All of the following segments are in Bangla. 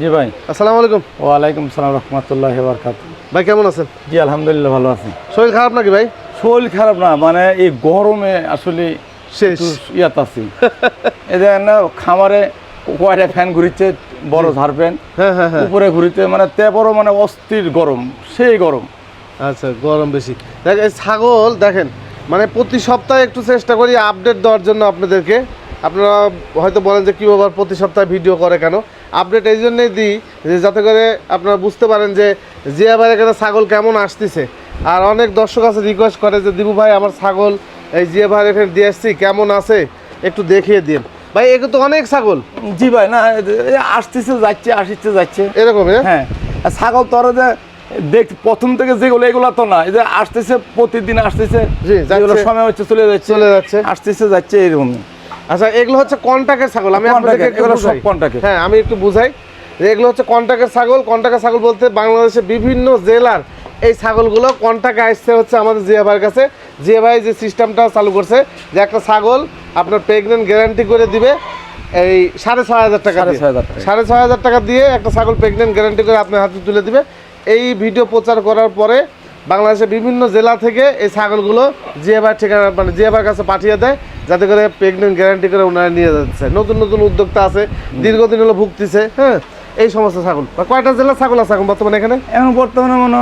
জি ভাই। আসসালামু আলাইকুম। ওয়ালাইকুম সালাম রহমতুল্লাহ বরকাত ভাই কেমন আছেন? জি আলহামদুলিল্লাহ ভালো আছি। শরীর খারাপ নাকি ভাই? শরীর খারাপ না মানে এই গরমে আসলে শেষ। ইয়াত আছি। যে না খামারে কয়টা ফ্যান ঘুরিচ্ছে বড় ঝাড় ফ্যান হ্যাঁ হ্যাঁ হ্যাঁ। উপরে ঘুরিতে মানে তে বড় মানে অস্থির গরম সেই গরম। আচ্ছা গরম বেশি। দেখ ছাগল দেখেন মানে প্রতি সপ্তাহে একটু চেষ্টা করি আপডেট দেওয়ার জন্য আপনাদেরকে। আপনারা হয়তো বলেন যে কী ব্যাপার প্রতি সপ্তাহে ভিডিও করে কেন? আপডেট এই জন্যই দিই যে যাতে করে আপনারা বুঝতে পারেন যে জিয়া ভাই এখানে ছাগল কেমন আসতেছে। আর অনেক দর্শক আছে রিকোয়েস্ট করে যে দিবু ভাই আমার ছাগল এই জিয়া ভাই এখানে দিয়ে আসছি কেমন আছে? একটু দেখিয়ে দিন। ভাই এগুলো তো অনেক ছাগল। জি ভাই না আসতেছে যাচ্ছে আসিচ্ছে যাচ্ছে। এরকম হ্যাঁ ছাগল তো যে দেখ প্রথম থেকে যেগুলো এগুলো তো না যে আসতেছে প্রতিদিন আসতেছে যেগুলো সময় হচ্ছে চলে যাচ্ছে চলে যাচ্ছে। আসতেছে যাচ্ছে এরকমই। আচ্ছা এগুলো হচ্ছে কন্টাকের ছাগল আমি আপনাদেরকে এগুলো সব। হ্যাঁ আমি একটু বুঝাই যে এগুলো হচ্ছে কন্টাকের ছাগল কন্টাকের ছাগল বলতে বাংলাদেশের বিভিন্ন জেলার এই ছাগলগুলো কন্টাকে আসছে হচ্ছে আমাদের জিয়া ভাইয়ের কাছে জিয়া ভাই যে সিস্টেমটা চালু করছে যে একটা ছাগল আপনার প্রেগনেন্ট গ্যারান্টি করে দিবে এই সাড়ে। ছয় হাজার টাকা। সাড়ে ছয় হাজার টাকা দিয়ে একটা ছাগল প্রেগনেন্ট গ্যারান্টি করে আপনার হাতে তুলে দিবে এই ভিডিও প্রচার করার পরে বাংলাদেশের বিভিন্ন জেলা থেকে এই ছাগলগুলো জিয়াবার ঠিকানা মানে জিয়াবার কাছে পাঠিয়ে দেয় যাতে করে প্রেগনেন্ট গ্যারান্টি করে ওনারা নিয়ে যাচ্ছে। নতুন নতুন উদ্যোক্তা আছে দীর্ঘদিন হলো ভুগতেছে হ্যাঁ এই সমস্ত ছাগল। বা কয়টা জেলার ছাগল আছে এখন বর্তমানে এখানে? এখন বর্তমানে মনে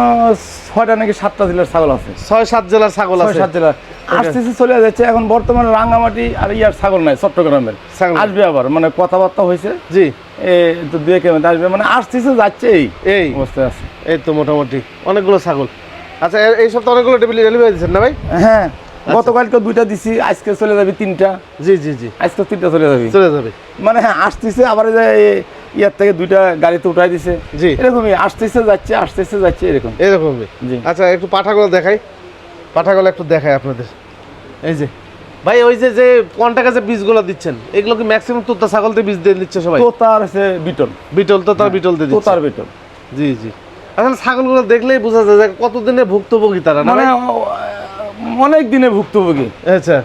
ছয়টা নাকি সাতটা জেলার ছাগল আছে। ছয় সাত জেলার ছাগল আছে। সাত জেলা আসতেছে চলে যাচ্ছে। এখন বর্তমানে রাঙ্গামাটি আর ইয়ার ছাগল নাই চট্টগ্রামের। ছাগল। আসবে আবার মানে কথাবার্তা হয়েছে। জি। তো দুয়ে কেমন আসবে মানে আসতেছে যাচ্ছে এই এই। অবস্থায় আছে। এই তো মোটামুটি অনেকগুলো ছাগল। আচ্ছা এই সপ্তাহে অনেকগুলো ডেলিভারি দিচ্ছেন না ভাই? হ্যাঁ গতকালকে দুইটা দিছি আজকে চলে যাবে তিনটা। জি জি জি। আজকে তিনটা চলে যাবে। চলে যাবে। মানে হ্যাঁ আসতেছে আবার ইয়ার থেকে দুইটা গাড়িতে উঠাই দিছে। জি। এরকমই আসতেছে যাচ্ছে আসতেছে যাচ্ছে এরকম। এরকমই জি। আচ্ছা একটু পাঠাগুলো দেখাই। পাঠাগুলো একটু দেখাই আপনাদের। এই যে ভাই ওই যে যে কন্টাকা যে বীজগুলো দিচ্ছেন এগুলো কি ম্যাক্সিমাম তোতা ছাগল দিয়ে বীজ দিয়ে দিচ্ছে সবাই? তোতার আছে বিটল। বিটল তো তার বিটল দিয়ে দিচ্ছে। তোতার বিটল। জি জি। আসলে ছাগলগুলো দেখলেই বোঝা যায় যে কতদিনে ভুক্তভোগী তারা মানে অনেক দিনে ভুক্তভোগী। আচ্ছা।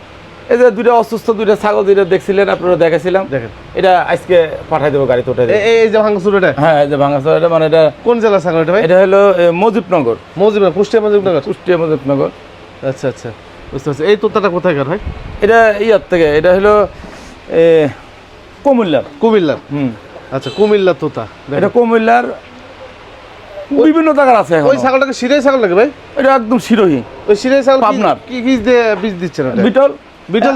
এই যে দুইটা অসুস্থ দুইটা ছাগল দুইটা দেখছিলেন আপনারা দেখেছিলাম। দেখেন। এটা আজকে পাঠাই দেবো গাড়িতে উঠে এই যে ভাঙচুর এটা হ্যাঁ এই যে ভাঙাচোরা এটা মানে এটা কোন জেলা ছাগল এটা ভাই? এটা হলো মজিবনগর। মজিব কুষ্টিয়া মজিবনগর? কুষ্টিয়া মজিবনগর। আচ্ছা আচ্ছা। বুঝতে পারছি। এই তোতাটা কোথায়কার ভাই? এটা ইয়ার থেকে এটা হলো কুমিল্লার। কুমিল্লার? হুম। আচ্ছা কুমিল্লা তোতা। এটা কুমিল্লার বিভিন্ন জায়গার আছে ওই ছাগলটাকে সিরাই ছাগল লাগে ভাই? এটা একদম শিরোহী ওই সিরাই ছাগল আপনার কি- কি দিয়ে বীজ দিচ্ছেন বিটল? বিটল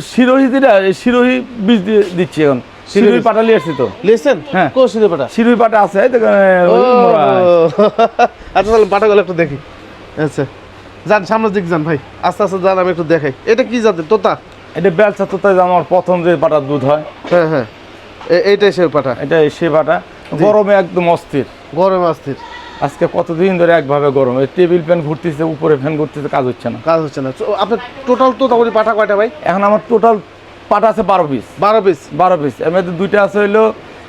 শিরোহী যেটা শিরোহী বীজ দিয়ে দিচ্ছি এখন। শিরোহী পাটা পাটালি আসছি তো। লিয়েছেন হ্যাঁ। কো সিরে পাটা? শিরোহী পাটা আছে এই দেখেন, ও। আচ্ছা তাহলে পাটাগুলো একটু দেখি। আচ্ছা। যান সামনের দিক যান ভাই। আস্তে আস্তে যান আমি একটু দেখাই। এটা কি জাতের? তোতা? এটা বেলচা তোতা আমার প্রথম যে পাটার দুধ হয়। হ্যাঁ হ্যাঁ। এইটাই সে পাটা? এটা সে পাটা। গরমে একদম অস্থির। গরমে অস্থির আজকে কতদিন ধরে একভাবে গরম? এই টেবিল ফ্যান ঘুরতেছে উপরে ফ্যান ঘুরতেছে কাজ হচ্ছে না। কাজ হচ্ছে না। তো আপনার টোটাল তো তখন পাঠা কয়টা ভাই? এখন আমার টোটাল পাটা আছে বারো পিস বারো পিস বারো পিস এর মধ্যে দুইটা আছে হইল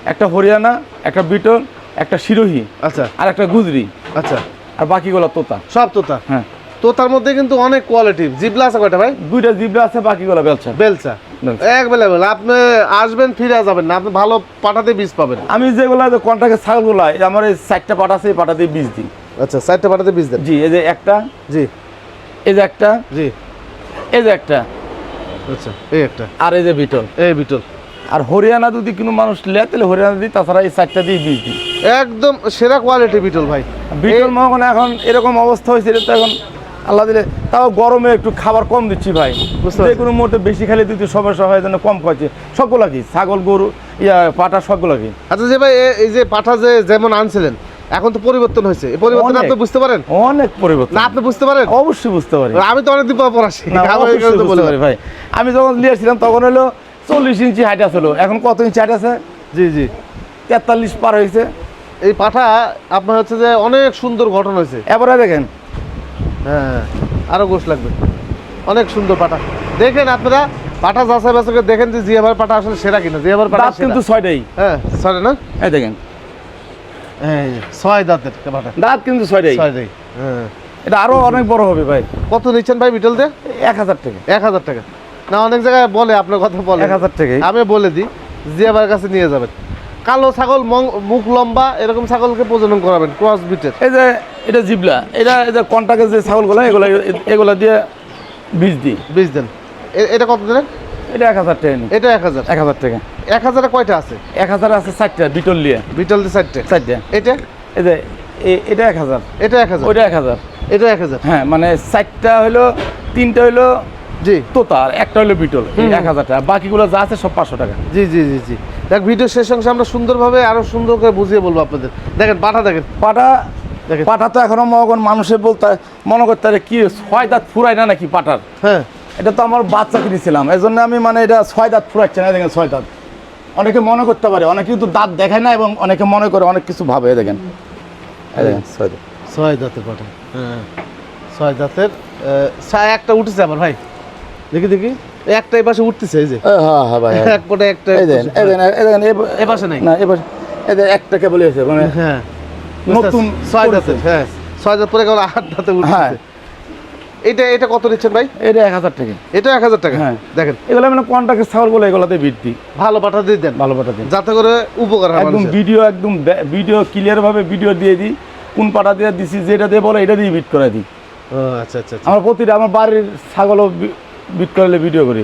একটা হরিয়ানা একটা বিটন একটা শিরোহী আচ্ছা। আর একটা গুজরি। আচ্ছা। আর বাকিগুলো তোতা। সব তোতা? হ্যাঁ। তোতার মধ্যে কিন্তু অনেক কোয়ালিটি জিবলা আছে কয়টা ভাই? দুইটা জিবলা আছে বাকিগুলো বেলচা। বেলচা। অ্যাভেলেবেল আপনি আসবেন ফিরে যাবেন না। আপনি ভালো পাটাতে বীজ পাবেন। আমি যেগুলো কন্ট্রাক্টের ছাগলগুলো এই আমার এই চারটা পাটা আছে এই পাটাতেই বীজ দিই। আচ্ছা চারটে পাটাতে বীজ দেন। জি এই যে একটা জি। এই যে একটা জি। এই যে একটা। আচ্ছা এই একটা। আর এই যে বিটল। এই বিটল। আর হরিয়ানা যদি কোনো মানুষ লেয় তাহলে হরিয়ানা দিই তাছাড়া এই চারটা দিয়ে বীজ দিই। একদম সেরা কোয়ালিটি বিটল ভাই। বিটল মহন এখন এরকম অবস্থা হয়েছে এটা তো এখন আল্লাহ দিলে তাও গরমে একটু খাবার কম দিচ্ছি ভাই। বুঝতে যে কোনো মুহূর্তে বেশি খেলে দিতে সমস্যা হয় যেন কম খাচ্ছে সবগুলা কি? ছাগল গরু ইয়া পাটা সবগুলা কি? আচ্ছা যে ভাই এই যে পাঠা যে যেমন আনছিলেন এখন তো পরিবর্তন হয়েছে। এই পরিবর্তন আপনি বুঝতে পারেন? অনেক পরিবর্তন। না আপনি বুঝতে পারেন? অবশ্যই বুঝতে পারি। আমি তো অনেকদিন পর পর আসি। পারি ভাই। আমি যখন নিয়েছিলাম তখন হলো চল্লিশ ইঞ্চি হাইট ছিল এখন কত ইঞ্চি হাইট আছে? জি জি। তেতাল্লিশ পার হয়েছে। এই পাঠা আপনার হচ্ছে যে অনেক সুন্দর গঠন হয়েছে। এবারে দেখেন হ্যাঁ আরও গোশ লাগবে। অনেক সুন্দর পাঠা দেখেন আপনারা পাঠা যাচাই বাছাই দেখেন যে জিয়াবার পাঠা আসলে সেরা কিনা। জিয়াবার দাঁত কিন্তু ছয়টাই। হ্যাঁ সরি না? এই দেখেন। ছয় দাঁতের পাঠা দাঁত কিন্তু ছয়টাই। ছয় দেই হ্যাঁ। এটা আরও অনেক বড় হবে ভাই। কত নিচ্ছেন ভাই বিটল দিয়ে এক হাজার টাকা। এক হাজার টাকা। না অনেক জায়গায় বলে আপনার কথা বলে। এক হাজার টাকাই। আমি বলে দিই জিয়াবার কাছে নিয়ে যাবেন। কালো ছাগল মুখ লম্বা এরকম ছাগলকে প্রজনন করাবেন ক্রস বিটের এই যে এটা জিবলা এটা এই যে কন্টাক্টের যে ছাগলগুলো এগুলো এগুলো দিয়ে বীজ দিই। বীজ দেন। এটা কত দিলেন? এটা এক হাজার টাকা এটা এক হাজার। এক হাজার টাকা। এক হাজারে কয়টা আছে? এক হাজার আছে চারটা বিটল দিয়ে। বিটল দিয়ে চারটে চারটা এটা? এই যে এটা এক হাজার। এটা এক হাজার। ওইটা এক হাজার। এটা এক হাজার। হ্যাঁ মানে চারটা হলো তিনটা হলো জি। তোতা আর একটা হলো বিটল। এক হাজার টাকা। বাকিগুলো যা আছে সব পাঁচশো টাকা। জি জি জি জি। দেখ ভিডিও শেষ অংশে আমরা সুন্দরভাবে আরও সুন্দর করে বুঝিয়ে বলব আপনাদের। দেখেন পাঠা দেখেন। পাটা দেখেন। পাঠা তো এখনও মগন মানুষে বলতে মনে করতে কি ছয় দাঁত ফুরাই না নাকি পাটার হ্যাঁ। এটা তো আমার বাচ্চা কিনেছিলাম এই জন্য আমি মানে এটা ছয় দাঁত ফুরাচ্ছে না দেখেন ছয় দাঁত। অনেকে মনে করতে পারে অনেকে কিন্তু দাঁত দেখায় না এবং অনেকে মনে করে অনেক কিছু ভাবে দেখেন। ছয় দাঁত। ছয় দাঁতের পাঠা। হ্যাঁ ছয় দাঁতের একটা উঠেছে আবার ভাই। দেখি দেখি। এই একটা এই পাশে উঠতেছে এই যে। হ্যাঁ হ্যাঁ ভাই হ্যাঁ। এক পটে একটা এই দেখেন এই দেখেন এই দেখেন এ- এ পাশে নাই? না এবার এই দেখেন একটা কেবল হয়েছে মানে হ্যাঁ। নতুন ছয়। দাঁতের হ্যাঁ। ছয় দাঁত পরে গেল আট দাঁতে হ্যাঁ। এটা এটা কত নিচ্ছেন ভাই? এটা এক হাজার টাকা। এটা এক হাজার টাকা? হ্যাঁ। দেখেন। এগুলো মানে কন্ট্রাক্টের ছাগলগুলো এগুলোতে বৃদ্ধি ভালো পাঠা দিয়ে দেন। ভালো পাটা দিন যাতে করে উপকার হয় একদম ভিডিও একদম ভিডিও ক্লিয়ার ভাবে ভিডিও দিয়ে দিই। কোন পাটা দিয়ে দিছি যেটা দিয়ে বলে এটা দিয়ে বিট করে দিই। ও আচ্ছা আচ্ছা আচ্ছা। আমার প্রতিটা আমার বাড়ির ছাগলও বিট করলে ভিডিও করি।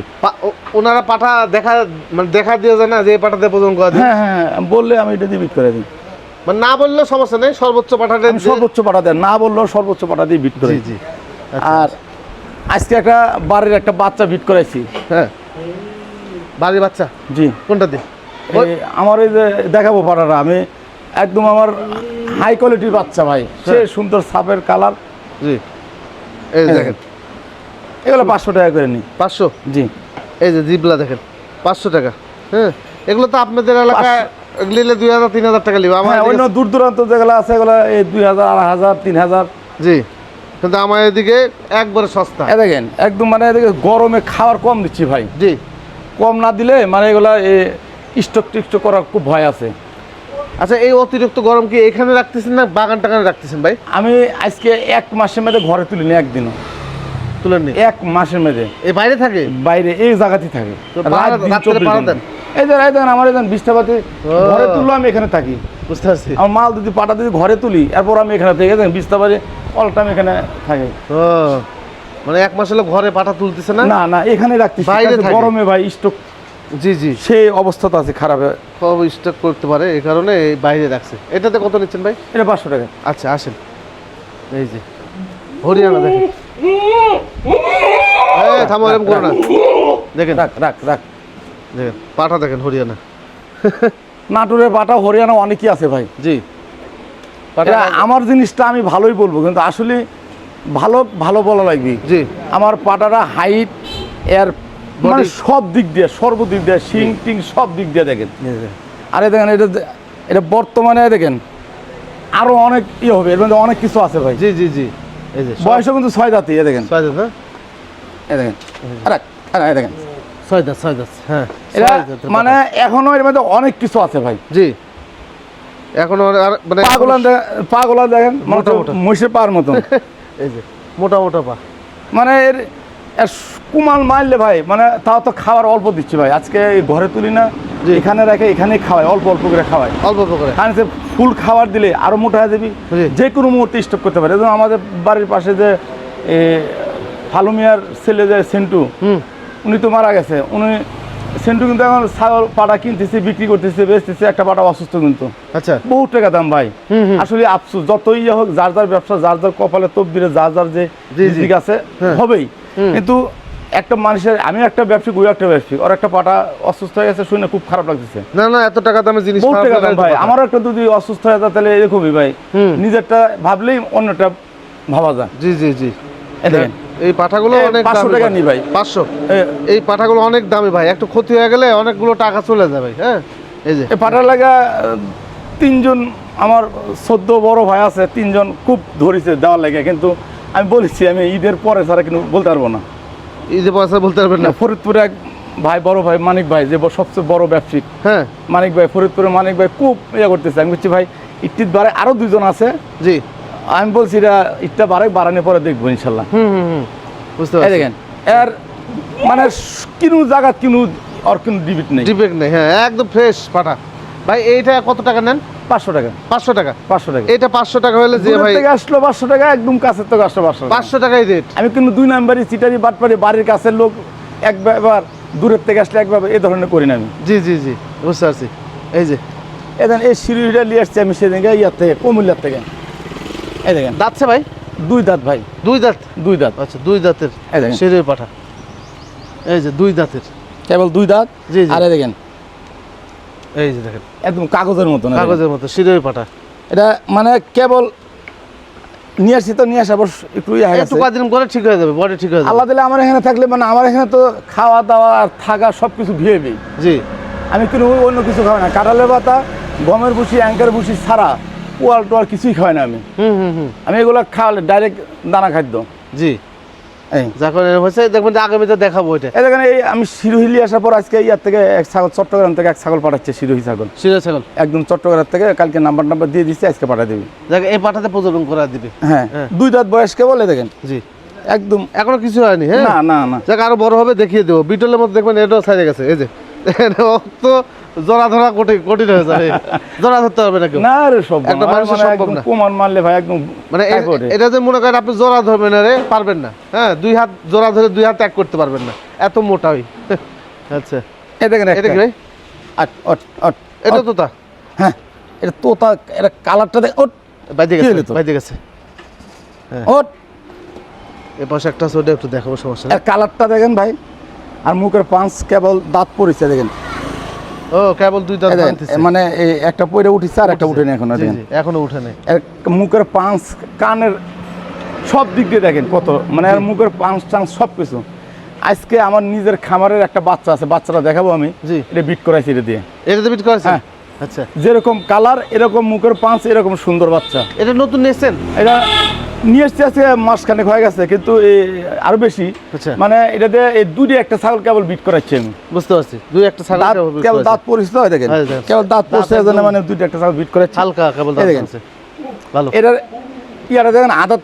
ওনারা পাঠা দেখা মানে দেখা দিয়ে যায় না যে পাঠাতে প্রজন করা দিই হ্যাঁ হ্যাঁ হ্যাঁ, বললে আমি এটা দিয়ে বিট করে দিই। মানে না বললেও সমস্যা নেই সর্বোচ্চ আমি সর্বোচ্চ পাটা দেয় না বললেও সর্বোচ্চ পাটা দিয়ে বিট করে। জি আর আজকে একটা বাড়ির একটা বাচ্চা বিট করাইছি। হ্যাঁ। বাড়ির বাচ্চা? জি। কোনটা দিন এই আমার এই যে দেখাবো পাটাটা আমি একদম আমার হাই কোয়ালিটির বাচ্চা ভাই। সে সুন্দর সাপের কালার জি। এই হ্যাঁ। দেখেন। এগুলো পাঁচশো টাকা করে নিই। পাঁচশো? জি। এই যে জিবলা দেখেন পাঁচশো টাকা হ্যাঁ? এগুলো তো আপনাদের এলাকায় নিলে দুই হাজার তিন হাজার টাকা নিবে। আমার হ্যাঁ অন্য দূর দূরান্ত যেগুলো আছে এগুলো এই দুই হাজার আড়াই হাজার তিন হাজার। জি। কিন্তু আমার এদিকে একবারে সস্তা। দেখেন একদম মানে এদিকে গরমে খাবার কম দিচ্ছি ভাই। জি। কম না দিলে মানে এগুলা স্টক টিস্টক করার খুব ভয় আছে। আচ্ছা এই অতিরিক্ত গরম কি এখানে রাখতেছেন না বাগান টাগানে রাখতেছেন ভাই? আমি আজকে এক মাসের মধ্যে ঘরে তুলিনি একদিনও। তুলেন নি এক মাসের মধ্যে। এই বাইরে থাকে? বাইরে এই জায়গাতেই থাকে। তো রাত পাহারা- দিন রাত্রে 24 পাহারা ঘণ্টা। দেন? এই যে এই দেখেন আমার এই দেখেন বিষ্ঠাপাতি ঘরে তুললো আমি এখানে থাকি। বুঝতে পারছি। আমার মাল যদি পাটা যদি ঘরে তুলি এরপর আমি এখানে থেকে দেখেন বিষ্ঠাপাতি অল টাইম এখানে থাকি। ও মানে এক মাস হলো ঘরে পাঠা তুলতেছে না? না না এখানে রাখছি বাইরে গরমে ভাই স্টক জি জি। সেই অবস্থা তো আছে খারাপ। সব স্টক করতে পারে? এই কারণে এই বাইরে রাখছে। এটাতে কত নিচ্ছেন ভাই? এটা পাঁচশো টাকা। আচ্ছা আসেন। এই যে হরিয়ানা দেখেন। থামো এরকম করো না। দেখেন। রাখ রাখ রাখ। দেখেন পাঠা দেখেন হরিয়ানা। নাটোরের পাটা হরিয়ানা অনেকই আছে ভাই? জি। আমার জিনিসটা আমি ভালোই বলব কিন্তু আসলে ভালো ভালো বলা লাগবে। জি। আমার পাটারা হাইট এর মানে সব দিক দিয়ে সর্বদিক দিয়ে শিং টিং সব দিক দিয়ে দেখেন। আরে দেখেন এটা এটা বর্তমানে দেখেন আরও অনেক ইয়ে হবে এর মধ্যে অনেক কিছু আছে ভাই। জি জি জি। বয়সও কিন্তু ছয় দাঁতই এ দেখেন। ছয় দাঁত হ্যাঁ? এ দেখেন। আরে আরে, এ দেখেন। ছয় দাঁত ছয় দাঁত হ্যাঁ এটা মানে এখনও এর মধ্যে অনেক কিছু আছে ভাই। জি। এখন আর মানে পাগুলা দে- দেখেন মোটা মোটা মোটা। মহিষের পার মতন। এই যে মোটা মোটা পা। মানে এর কুমাল মারলে ভাই মানে তাও তো খাবার অল্প দিচ্ছি ভাই। আজকে ঘরে তুলি না জি। এখানে রেখে এখানেই খাওয়াই অল্প অল্প করে খাওয়াই। অল্প অল্প করে। ফুল খাবার দিলে আরও মোটা হয়ে যাবি। যে কোনো মুহূর্তে স্টপ করতে পারে। যেমন আমাদের বাড়ির পাশে যে ফালুমিয়ার ছেলে যে সেন্টু উনি তো মারা গেছে। উনি সেন্টু কিন্তু এখন ছাগল পাটা কিনতেছে বিক্রি করতেছে বেচতেছে একটা পাটা অসুস্থ কিন্তু। আচ্ছা। বহু টাকা দাম ভাই। আসলে আফসোস যতই ইয়ে হোক যার যার ব্যবসা যার যার কপালে তবদিরে যার যার যে। দিক আছে হ্যাঁ। হবেই। কিন্তু একটা মানুষের আমি একটা ব্যবসায়িক ওই একটা ব্যবসায়িক ওর একটা পাটা অসুস্থ হয়ে গেছে শুনে খুব খারাপ লাগতেছে। না না এত টাকা দামে জিনিস টাকা দাম ভাই। আমারও একটা যদি অসুস্থ হয়ে যায় তাহলে এরকমই ভাই। নিজেরটা ভাবলেই অন্যটা ভাবা যায়। জি জি জি। এই দেখেন। এই পাঠাগুলো অনেক 500 টাকা নি ভাই। পাঁচশো। এই পাঠাগুলো অনেক দামি ভাই। একটু ক্ষতি হয়ে গেলে অনেকগুলো টাকা চলে যায় ভাই হ্যাঁ? এই যে। এই পাটার লাগা তিনজন আমার সদ্য বড় ভাই আছে তিনজন খুব ধরেছে দেওয়ার লাগে। কিন্তু আমি বলেছি আমি ঈদের পরে ছাড়া কিন্তু বলতে পারব না। যে পয়সা বলতে পারবেন না। ফরিদপুরে এক ভাই বড় ভাই মানিক ভাই যে সবচেয়ে বড় ব্যবসায়িক। হ্যাঁ। মানিক ভাই ফরিদপুরে মানিক ভাই খুব ইয়ে করতেছে। আমি বলছি ভাই ইটির বারে আরও দুজন আছে? জি। আমি বলছি এটা ইটটা বাড়ে বাড়ানোর পরে দেখব ইনশাল্লাহ। হুম হুম হুম। বুঝতে পারছি। দেখেন এর মানে কিনু জায়গা কিনু আর কিনু ডিবিট নেই। ডিফেক্ট নেই হ্যাঁ একদম ফ্রেশ পাঠা ভাই এইটা কত টাকা নেন? পাঁচশো টাকা। পাঁচশো টাকা? পাঁচশো টাকা। এটা পাঁচশো টাকা হলে যে ভাই আসলো পাঁচশো টাকা একদম কাছের থেকে আসলো পাঁচশো পাঁচশো টাকাই রেট আমি কিন্তু দুই নাম্বারই চিটারি বাটপারি বাড়ির কাছের লোক একবার দূরের থেকে আসলে একবার এই ধরনের করি না আমি। জি জি জি বুঝতে পারছি। এই যে। এদেন এই সিঁড়িটা নিয়ে আসছি আমি সেদিনকে ইয়ার থেকে কুমিল্লার থেকে। এই দেখেন। দাঁতছে ভাই? দুই দাঁত ভাই। দুই দাঁত? দুই দাঁত। আচ্ছা দুই দাঁতের এই দেখেন। সিঁড়ির পাঠা। এই যে দুই দাঁতের। কেবল দুই দাঁত। জি, জি। আর দেখেন এই যে দেখেন। একদম কাগজের মতন কাগজের মতো সিঁড়ির পাঠা এটা মানে কেবল নিয়ে আসছি তো নিয়ে আসা অবশ্য একটু ইয়ে একটু কদিন করে ঠিক হয়ে যাবে বডি ঠিক হয়ে যাবে। আল্লাহ দিলে আমার এখানে থাকলে মানে আমার এখানে তো খাওয়া দাওয়া আর থাকা সব কিছু ভিএবি জি। আমি কিন্তু অন্য কিছু খাই না। কাঁঠালের পাতা গমের ভুসি অ্যাঙ্কার ভুসি ছাড়া পোয়াল টোয়াল কিছুই খাই না আমি। হুম হুম হুম। আমি এগুলো খাওয়ালে ডাইরেক্ট দানা খাদ্য। জি। যখন হয়েছে দেখবেন যে আগামীতে দেখাবো এটা। এই দেখেন এই আমি শিরোহিলি আসার পর আজকে ইয়ার থেকে এক ছাগল চট্টগ্রাম থেকে এক ছাগল পাঠাচ্ছে শিরোহি ছাগল। ছাগল। একদম চট্টগ্রাম থেকে কালকে নাম্বার নাম্বার দিয়ে দিচ্ছে আজকে পাঠা দিবি। দেখ এই পাঠাতে প্রজনন করা দিবে। হ্যাঁ হ্যাঁ। দুই দাঁত বলে দেখেন। জি। একদম। এখনও কিছু হয়নি হ্যাঁ? না না না। যাক আরও বড় হবে দেখিয়ে দেবো। বিটলের মধ্যে দেখবেন এটাও ছাড়ে গেছে। এই যে রক্ত জোড়া ধরা কঠিন কঠিন হয়ে যাবে। জোড়া ধরতে হবে না কেউ। না রে সব একটা মানুষের সম্ভব না। কুমার মারলে ভাই একদম মানে এক। এটা যে মনে করেন আপনি জোড়া ধরবেন রে পারবেন না। হ্যাঁ দুই হাত জোড়া ধরে দুই হাত ত্যাগ করতে পারবেন না। এত মোটা ওই। আচ্ছা। এই দেখেন এটা একটা। কি ভাই? আট, অট, অট, এটা অট। তো তা হ্যাঁ এটা তোতা এটা কালারটা দেখ ওট। বাইরে গেছে বাইরে গেছে। ওট। এ পাশে একটা আছে একটু দেখাবো সমস্যা। কালারটা দেখেন ভাই। আর মুখের পাঁচ কেবল দাঁত পড়েছে দেখেন। ও কেবল দুই দাঁত মানে এই একটা পয়টা উঠিছে আর একটা উঠেনি এখন এখনও উঠে নাই। এর মুখের পাঁচ কানের সব দিক দিয়ে দেখেন কত মানে মুখের পাঁচ টাঁচ সব কিছু। আজকে আমার নিজের খামারের একটা বাচ্চা আছে বাচ্চাটা দেখাবো আমি। এটা বিট করাইছি এটা দিয়ে। এটা বিট করেছে হ্যাঁ। আচ্ছা। যেরকম কালার এরকম মুখের পাঁচ এরকম সুন্দর বাচ্চা। এটা নতুন নিয়েছেন? এটা নিয়ে এসছে আজকে মাসখানেক হয়ে গেছে কিন্তু এই আরও বেশি। আচ্ছা। মানে এটাতে এই দুটি একটা ছাগল কেবল বিট করাচ্ছি আমি। বুঝতে পারছি। দুই একটা ছাগল দাঁত কেবল দাঁত পরিচিত হয় দেখেন। হ্যাঁ, কেবল দাঁত পড়ছে এজন্য মানে দুইটা একটা ছাগল বিট করাচ্ছি। হালকা কেবল দাঁত ভালো। এটার ইয়ারা দেখেন আদাত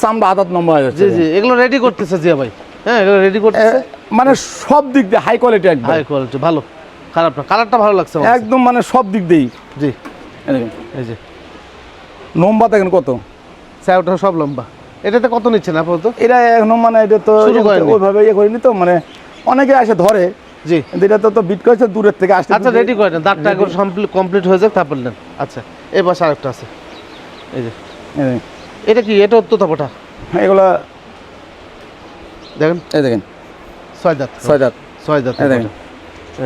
চামড়া আদাত নম্বর হয়ে যাচ্ছে। জি জি এগুলো রেডি করতেছে জিয়া ভাই। হ্যাঁ এগুলো রেডি করতেছে। মানে সব দিক দিয়ে হাই কোয়ালিটি একদম। হাই কোয়ালিটি ভালো। খারাপ না। কালারটা ভালো লাগছে একদম মানে সব দিক দিয়েই। জি। এই যে। নম্বর দেখেন কত? স্যাওটা সব লম্বা। এটাতে কত নিচ্ছেন আপাতত? এটা এখনও মানে এটা তো ওইভাবে ইয়ে করিনি তো মানে অনেকে আসে ধরে। জি। এটা তো তো বিট করেছে দূরের থেকে আসতে আচ্ছা রেডি করে নেন। দাঁতটা একবার কমপ্লিট হয়ে যাক তারপর নেন। আচ্ছা এই পাশে আরেকটা আছে। এই যে। এটা কি? এটা উত্তর পটা এগুলা দেখেন। এই দেখেন। ছয় দাঁত। ছয় দাঁত। ছয় দাঁতের এই দেখেন।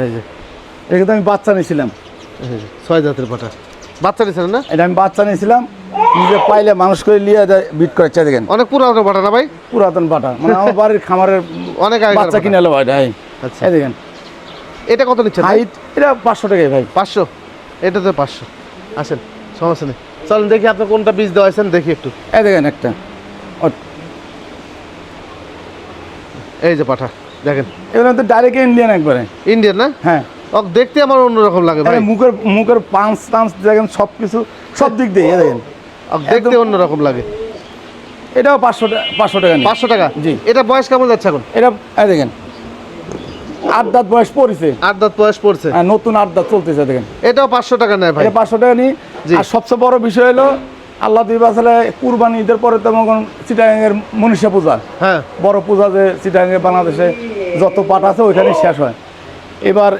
এই যে। এটা তো আমি বাচ্চা নিয়েছিলাম। ছয় দাঁতের পাটা। বাচ্চা নিয়েছেন না? এটা আমি বাচ্চা নিয়েছিলাম নিজে পাইলে মানুষ করে নিয়ে বিট করাচ্ছে দেখেন। অনেক পুরানো পাটা না ভাই? পুরাতন পাটা মানে আমার বাড়ির খামারের অনেক বাচ্চা কিনে এলো ভাই এই আচ্ছা। দেখেন। এটা কত নিচ্ছেন ভাই? হাইট এটা পাঁচশো টাকাই ভাই। পাঁচশো? এটা তো পাঁচশো। আসেন সমস্যা নেই। চলেন দেখি আপনি কোনটা বীজ দেওয়াইছেন দেখি একটু। এই দেখেন একটা। এই যে পাঠা দেখেন। এগুলো তো ডাইরেক্ট ইন্ডিয়ান একবারে। ইন্ডিয়ান না? হ্যাঁ। দেখতে আমার অন্যরকম লাগে ভাই। মুখের মুখের পাঁচ টান্স দেখেন সব কিছু সব দিক দিয়ে দেখেন। দেখতে অন্যরকম লাগে। এটাও পাঁচশো টাকা পাঁচশো টাকা পাঁচশো টাকা? জি। এটা বয়স কেমন যাচ্ছে এখন? এটা দেখেন। আট দাঁত বয়স পড়েছে। আট দাঁত বয়স পড়ছে। আর নতুন আট দাঁত চলতেছে দেখেন। এটাও পাঁচশো টাকা নেয় ভাই। পাঁচশো টাকা নিই। আর সবচেয়ে বড় বিষয় হলো আল্লাহ দুই বাসালে কুরবানি ঈদের পরে তো মনে চিটাগাঙের মনীষা পূজা। হ্যাঁ। বড় পূজা যে চিটাগাঙে বাংলাদেশে যত পাট আছে ওইখানে শেষ হয়। এবার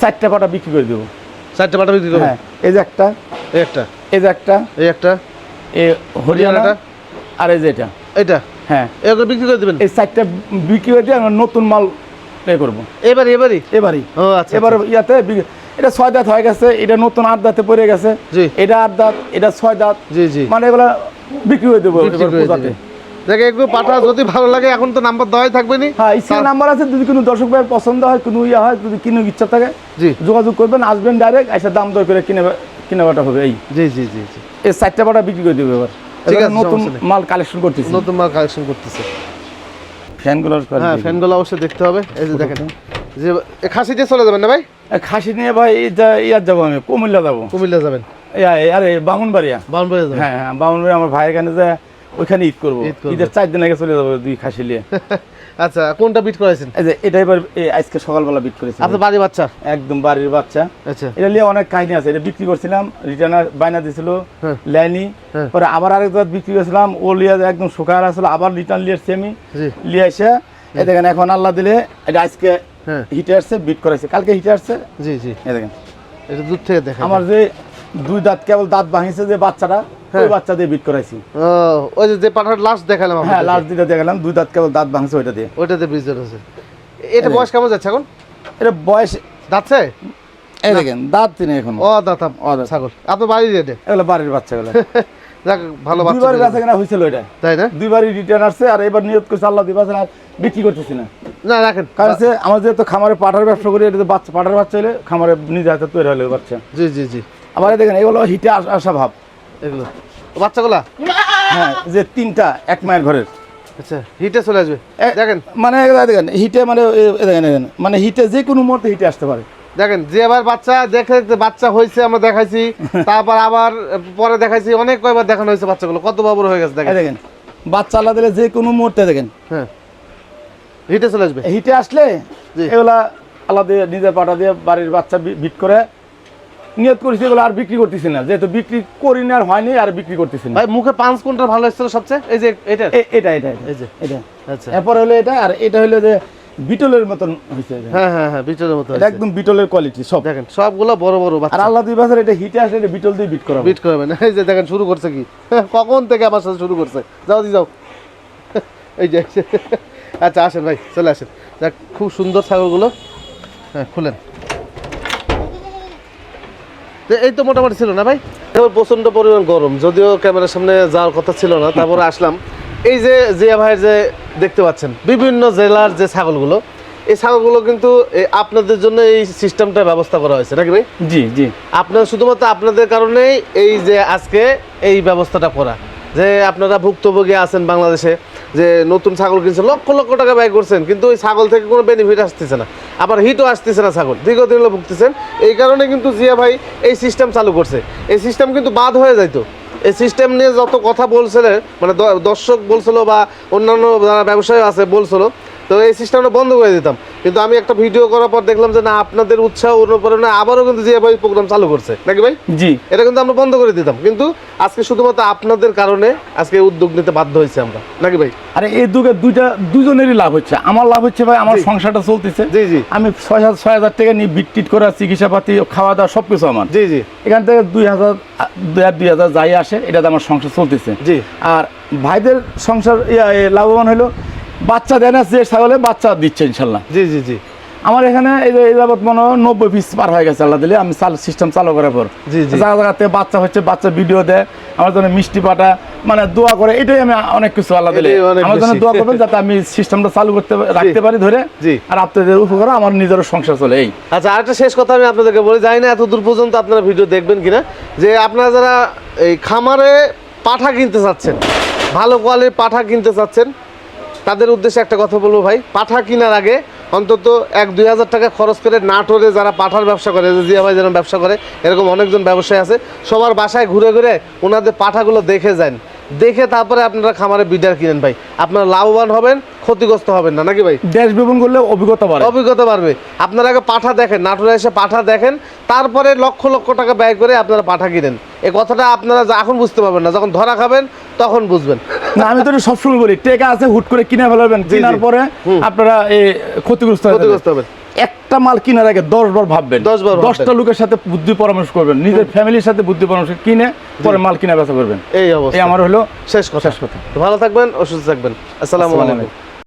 চারটা পাটা বিক্রি করে দেবো। চারটে পাটা বিক্রি করবেন হ্যাঁ এই যে একটা এই একটা। এই যে একটা এই একটা। এ হরিয়ানাটা? আর এই যে এটা। এটা? হ্যাঁ। এগুলো বিক্রি করে দেবেন? এই চারটা বিক্রি করে দিয়ে আমরা নতুন মাল এ করব। এবারে এবারই? এবারই। ও আচ্ছা এবার ইয়াতে বিক্রি- এটা ছয় দাঁত হয়ে গেছে এটা নতুন আট দাঁতে পড়ে গেছে। এটা আট দাঁত এটা ছয় দাঁত। জি জি। মানে এগুলা বিক্রি করে দেবো দেখে একটু পাঠা যদি ভালো লাগে এখন তো নাম্বার দেওয়াই থাকবে নি। হ্যাঁ স্ক্রিন নাম্বার আছে যদি কোনো দর্শক ভাইয়ের পছন্দ হয় কোনো ইয়ে হয় যদি কিনে ইচ্ছা থাকে জি। যোগাযোগ করবেন আসবেন ডাইরেক্ট এসে দাম দর করে কিনে হবে এই। জি জি জি জি। এই চারটা পাটা বিক্রি করে দেবো এবার। ঠিক আছে, নতুন মাল কালেকশন করতেছি। নতুন মাল কালেকশন করতেছে। ফ্যানগুলোর হ্যাঁ ফ্যানগুলো অবশ্যই দেখতে হবে। এই যে দেখেন যে খাসি দিয়ে চলে যাবেন না ভাই? খাসি নিয়ে ভাই এটা ইয়ার যাব আমি কুমিল্লা যাব। কুমিল্লা যাবেন। আরে বামুনবাড়িয়া। বাউনবাড়ি যাবেন। হ্যাঁ হ্যাঁ বামুনবাড়ি আমার ভাইয়ের যায় ওইখানে ঈদ করব। ঈদের চার দিন আগে চলে যাব দুই খাসি নিয়ে। আচ্ছা কোনটা বিট এই যে এটা এবার আজকে সকালবেলা বিট করেছি। আপনার বাড়ি বাচ্চা? একদম বাড়ির বাচ্চা। আচ্ছা। এটা নিয়ে অনেক কাহিনী আছে। এটা বিক্রি করছিলাম রিটার্নার দিছিল হ্যাঁ। হ্যাঁ। পরে আবার আরেক বিক্রি করেছিলাম ও লিয়ে একদম শুকার আসলো আবার রিটার্ন লিয়ে এসছি আমি। লিয়ে এসে এই দেখেন এখন আল্লাহ দিলে এটা আজকে হ্যাঁ। হিটে আসছে বিট করাইছে। কালকে হিটে আসছে। জি জি। এই দেখেন। এটা দূর থেকে দেখা আমার যে দুই দাঁত কেবল দাঁত ভাঙিছে যে বাচ্চাটা ওই হ্যাঁ। বাচ্চা দিয়ে বিট করাইছি। ও ওই যে- পাঠার লাস্ট দেখালাম হ্যাঁ লাস্ট দিতে দেখলাম দুই দাঁত কেবল দাঁত ভাঙছে ওইটা দিয়ে। ওইটাতে ব্রিজের আছে এটা বয়স কেমন যাচ্ছে এখন? এটা বয়স যাচ্ছে? এই দেখেন দাঁত তিনি এখন। ও দাতা ও ছাগল। আপনার বাড়ি রেটে এগুলো বাড়ির বাচ্চাগুলো। যাক ভালো বাচ্চা দুইবার। বেচা কেনা হয়েছিল এটা তাই না? দুইবারই রিটার্ন আসছে আর এবার নিয়ত করছে আল্লাহ দিবাস আর বিক্রি করতেছি না। না রাখেন। কারণ হচ্ছে আমার যেহেতু খামারে পাঠার ব্যবসা করি এটা তো বাচ্চা পাঠার বাচ্চা হলে খামারে নিজে হাতে তৈরি হলে বাচ্চা। জি জি জি। আবার দেখেন এগুলো হিটে আস- ভাব। এগুলো। বাচ্চাগুলা? হ্যাঁ যে তিনটা এক মায়ের ঘরের। আচ্ছা হিটে চলে আসবে। দেখেন। মানে দেখেন হিটে মানে দেখেন দেখেন মানে হিটে যে কোনো মুহূর্তে হিটে আসতে পারে। দেখেন যে আবার বাচ্চা দেখে বাচ্চা হয়েছে আমরা দেখাইছি তারপর আবার পরে দেখাইছি অনেক কয়বার দেখানো হয়েছে বাচ্চাগুলো কত বড় হয়ে গেছে দেখেন। দেখেন বাচ্চা আল্লাহ দিলে যে কোনো মুহূর্তে দেখেন। হ্যাঁ। হিটে চলে আসবে। হিটে আসলে। এগুলা আল্লাহ দিয়ে নিজের পাটা দিয়ে বাড়ির বাচ্চা বিট করে নিয়ত করেছি এগুলো আর বিক্রি করতেছি না। যেহেতু বিক্রি করি না আর হয়নি আর বিক্রি করতেছি না। ভাই মুখে পাঁচ কোনটা ভালো এসেছিল সবচেয়ে? এই যে এটা? এটা এটা এই যে। এটা। আচ্ছা। এরপর হলো এটা আর এটা হলো যে বিটলের মতন হয়েছে হ্যাঁ হ্যাঁ হ্যাঁ বিটের মতো এটা একদম বিটলের কোয়ালিটি সব। দেখেন সবগুলো বড় বড় আর আল্লাহ দুই বছর এটা হিটে আসলে এটা বিটল দিয়ে বিট করা বিট করবে না এই যে দেখেন শুরু করছে কি? কখন থেকে আমার সাথে শুরু করছে? যাও দি যাও। এই যে আচ্ছা আসেন ভাই চলে আসেন। দেখ খুব সুন্দর ছাগলগুলো। হ্যাঁ খুলেন। এই তো মোটামুটি ছিল না ভাই? এবার প্রচণ্ড পরিমাণ গরম যদিও ক্যামেরার সামনে যাওয়ার কথা ছিল না তারপরে আসলাম। এই যে জিয়া ভাইয়ের যে দেখতে পাচ্ছেন বিভিন্ন জেলার যে ছাগলগুলো এই ছাগলগুলো কিন্তু আপনাদের জন্য এই সিস্টেমটা ব্যবস্থা করা হয়েছে নাকি ভাই? জি জি। আপনার শুধুমাত্র আপনাদের কারণেই এই যে আজকে এই ব্যবস্থাটা করা যে আপনারা ভুক্তভোগী আছেন বাংলাদেশে যে নতুন ছাগল কিনছে, লক্ষ লক্ষ টাকা ব্যয় করছেন, কিন্তু ওই ছাগল থেকে কোনো বেনিফিট আসতেছে না। আবার হিটও আসতেছে না ছাগল দীর্ঘদিন ভুগতেছেন। এই কারণে কিন্তু জিয়া ভাই এই সিস্টেম চালু করছে। এই সিস্টেম কিন্তু বাদ হয়ে যাইতো। এই সিস্টেম নিয়ে যত কথা বলছিল মানে দর্শক বলছিল বা অন্যান্য যারা ব্যবসায়ী আছে বলছিল, তো এই সিস্টেমটা বন্ধ করে দিতাম। কিন্তু আমি একটা ভিডিও করার পর দেখলাম যে না আপনাদের উৎসাহ অনুপ্রেরণা আবারও কিন্তু জিয়া ভাই প্রোগ্রাম চালু করছে। নাকি ভাই? জি। এটা কিন্তু আমরা বন্ধ করে দিতাম। কিন্তু আজকে শুধুমাত্র আপনাদের কারণে আজকে উদ্যোগ নিতে বাধ্য হয়েছে আমরা। নাকি ভাই? আরে এই দুটো দুইটা দুজনেরই লাভ হচ্ছে। আমার লাভ হচ্ছে ভাই আমার সংসারটা চলতেছে। জি জি। আমি ছয় হাজার ছয় হাজার টাকা নিয়ে বিট টিট করা চিকিৎসাপাতি খাওয়া দাওয়া সব কিছু আমার। জি জি। এখান থেকে দুই হাজার দুই হাজার দুই হাজার যাই আসে এটাতে আমার সংসার চলতেছে। জি। আর ভাইদের সংসার লাভবান হলো বাচ্চা দেয় না যে ছাগলে বাচ্চা দিচ্ছে ইনশাল্লাহ। জি জি জি। আমার এখানে এই যে এই যাবত মনে হয় নব্বই পিস পার হয়ে গেছে আল্লাহ দিলে আমি সিস্টেম চালু করার পর। জি, জি। জায়গা জায়গাতে বাচ্চা হচ্ছে বাচ্চা ভিডিও দেয় আমার জন্য মিষ্টি পাটা মানে দোয়া করে এটাই আমি অনেক কিছু আল্লাহ দিলে। আমার জন্য দোয়া করবেন যাতে আমি সিস্টেমটা চালু করতে রাখতে পারি ধরে। জি। আর আপনাদের উপকার আমার নিজেরও সংসার চলে এই। আচ্ছা আরেকটা শেষ কথা আমি আপনাদেরকে বলি জানি না এত দূর পর্যন্ত আপনারা ভিডিও দেখবেন কিনা যে আপনারা যারা এই খামারে পাঠা কিনতে চাচ্ছেন ভালো কোয়ালিটির পাঠা কিনতে চাচ্ছেন তাদের উদ্দেশ্যে একটা কথা বলব ভাই, পাঠা কেনার আগে অন্তত এক দুই হাজার টাকা খরচ করে নাটোরে যারা পাঠার ব্যবসা করে জিয়া ভাই যেরকম ব্যবসা করে, এরকম অনেকজন ব্যবসায়ী আছে, সবার বাসায় ঘুরে ঘুরে ওনাদের পাঠাগুলো দেখে যান। দেখে তারপরে আপনারা খামারে বিডার কিনেন ভাই। আপনারা লাভবান হবেন ক্ষতিগ্রস্ত হবেন না নাকি ভাই? দেশ বিপন করলে অভিজ্ঞতা বাড়ে। অভিজ্ঞতা বাড়বে। আপনারা আগে পাঠা দেখেন নাটোরে এসে পাঠা দেখেন তারপরে লক্ষ লক্ষ টাকা ব্যয় করে আপনারা পাঠা কিনেন। এই কথাটা আপনারা এখন বুঝতে পারবেন না যখন ধরা খাবেন তখন বুঝবেন। না আমি তো সবসময় বলি টেকা আছে হুট করে কিনে ফেলাবেন কেনার পরে। আপনারা ক্ষতিগ্রস্ত ক্ষতিগ্রস্ত হবেন। একটা মাল কিনার আগে দশ বার ভাববেন। 10 বার দশটা লোকের সাথে বুদ্ধি পরামর্শ করবেন। নিজের ফ্যামিলির সাথে বুদ্ধি পরামর্শ কিনে পরে মাল কিনা বেচা করবেন। এই অবস্থা। আমার হলো শেষ কথা। শেষ কথা। ভালো থাকবেন অসুস্থ থাকবেন। আসসালামু আলাইকুম।